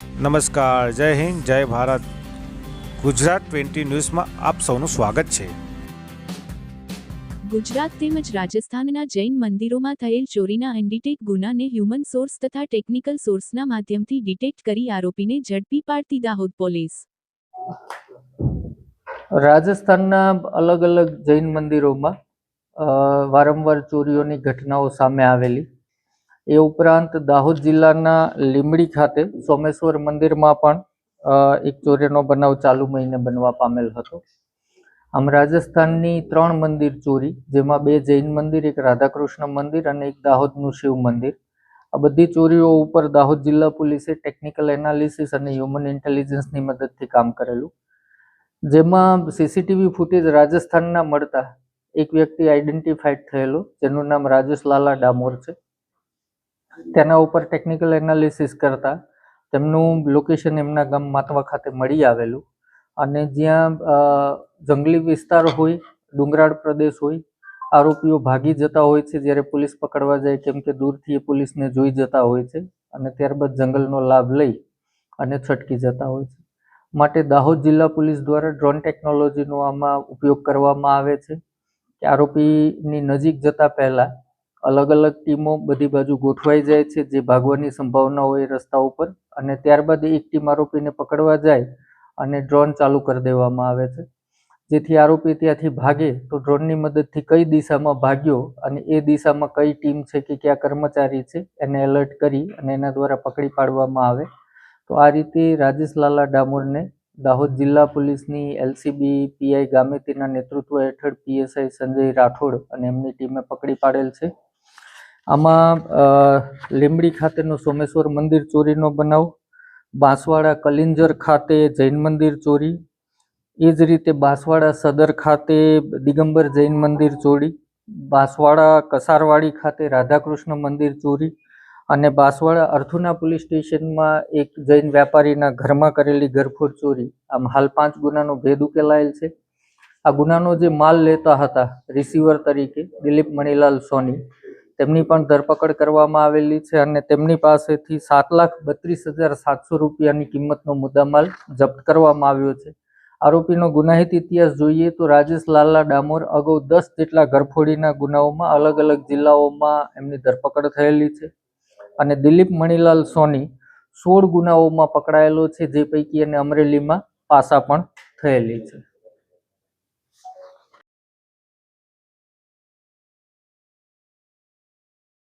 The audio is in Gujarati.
નમસ્કાર જય હિન્દ જય ભારત. ગુજરાત ટ્વેન્ટી ન્યૂઝમાં આપ સૌનું સ્વાગત છે. ગુજરાત તેમજ રાજસ્થાનના જૈન મંદિરોમાં થયેલ ચોરીના એન્ડીટેક ગુનાને હ્યુમન સોર્સ તથા ટેકનિકલ સોર્સના માધ્યમથી ડિટેક્ટ કરી આરોપીને ઝડપી પાડતી દાહોદ પોલીસ. રાજસ્થાનના અલગ અલગ જૈન મંદિરોમાં અ, વારંવાર ચોરીઓની ઘટનાઓ સામે આવેલી. એ ઉપરાંત દાહોદ જિલ્લાના લીંબડી ખાતે સોમેશ્વર મંદિરમાં પણ એક ચોરીનો બનાવ ચાલુ મહિને બનવા પામેલ હતો. આમ રાજસ્થાનની ત્રણ મંદિર ચોરી, જેમાં બે જૈન મંદિર, એક રાધાકૃષ્ણ મંદિર અને એક દાહોદનું શિવ મંદિર. આ બધી ચોરીઓ ઉપર દાહોદ જિલ્લા પોલીસે ટેકનિકલ એનાલિસિસ અને હ્યુમન ઇન્ટેલિજન્સની મદદથી કામ કરેલું. જેમાં સીસીટીવી ફૂટેજ રાજસ્થાનના મળતા એક વ્યક્તિ આઈડેન્ટિફાઈડ થયેલો, જેનું નામ રાજેશ લાલા ડામોર છે. તેના ઉપર ટેકનિકલ એનાલિસિસ કરતા તેમનું લોકેશન એમના ગામ માતવા ખાતે મળી આવેલું. અને જ્યાં જંગલી વિસ્તાર હોય, ડુંગરાળ પ્રદેશ હોય, આરોપીઓ ભાગી જતા હોય છે જ્યારે પોલીસ પકડવા જાય કેમ કે દૂરથી એ પોલીસને જોઈ જતા હોય છે અને ત્યારબાદ જંગલનો લાભ લઈ અને છટકી જતા હોય છે. માટે દાહોદ જિલ્લા પોલીસ દ્વારા ડ્રોન ટેકનોલોજીનો આમાં ઉપયોગ કરવામાં આવે છે. કે આરોપીની નજીક જતા પહેલા અલગ અલગ ટીમો બધી બાજુ ગોઠવાઈ જાય છે, જે ભાગવાની સંભાવના હોય રસ્તા ઉપર. અને ત્યારબાદ એક ટીમ આરોપીને પકડવા જાય અને ડ્રોન ચાલુ કરી દેવામાં આવે છે. જેથી આરોપી ત્યાંથી ભાગે તો ડ્રોનની મદદથી કઈ દિશામાં ભાગ્યો અને એ દિશામાં કઈ ટીમ છે કે કયા કર્મચારી છે એને એલર્ટ કરી અને એના દ્વારા પકડી પાડવામાં આવે. તો આ રીતે રાજેશ લાલા ડામોરને દાહોદ જિલ્લા પોલીસની એલસીબી પીઆઈ ગામેતીના નેતૃત્વ હેઠળ પીએસઆઈ સંજય રાઠોડ અને એમની ટીમે પકડી પાડેલ છે. આમાં લીંબડી ખાતેનું સોમેશ્વર મંદિર ચોરીનો બનાવ, બાંસવાડા કલિંજર ખાતે જૈન મંદિર ચોરી, એ જ રીતે બાંસવાડા સદર ખાતે દિગંબર જૈન મંદિર ચોરી, બાંસવાડા કસારવાડી ખાતે રાધાકૃષ્ણ મંદિર ચોરી અને બાંસવાડા અર્થુના પોલીસ સ્ટેશનમાં એક જૈન વ્યાપારીના ઘરમાં કરેલી ઘરફોડ ચોરી. આમ હાલ પાંચ ગુનાનો ભેદ ઉકેલાયેલ છે. આ ગુનાનો જે માલ લેતા હતા, રિસીવર તરીકે દિલીપ મણીલાલ સોની. તેમની પણ ધરપકડ કરવામાં આવેલી છે અને તેમની પાસેથી સાત લાખ બત્રીસ હજાર સાતસો રૂપિયાની કિંમતનો મુદ્દામાલ જપ્ત કરવામાં આવ્યો છે. આરોપીનો ગુનાહિત ઇતિહાસ જોઈએ તો રાજેશ લાલા ડામોર અગાઉ દસ જેટલા ઘરફોડીના ગુનાઓમાં અલગ અલગ જિલ્લાઓમાં એમની ધરપકડ થયેલી છે અને દિલીપ મણિલાલ સોની સોળ ગુનાઓમાં પકડાયેલો છે, જે પૈકી એને અમરેલીમાં પાસા પણ થયેલી છે.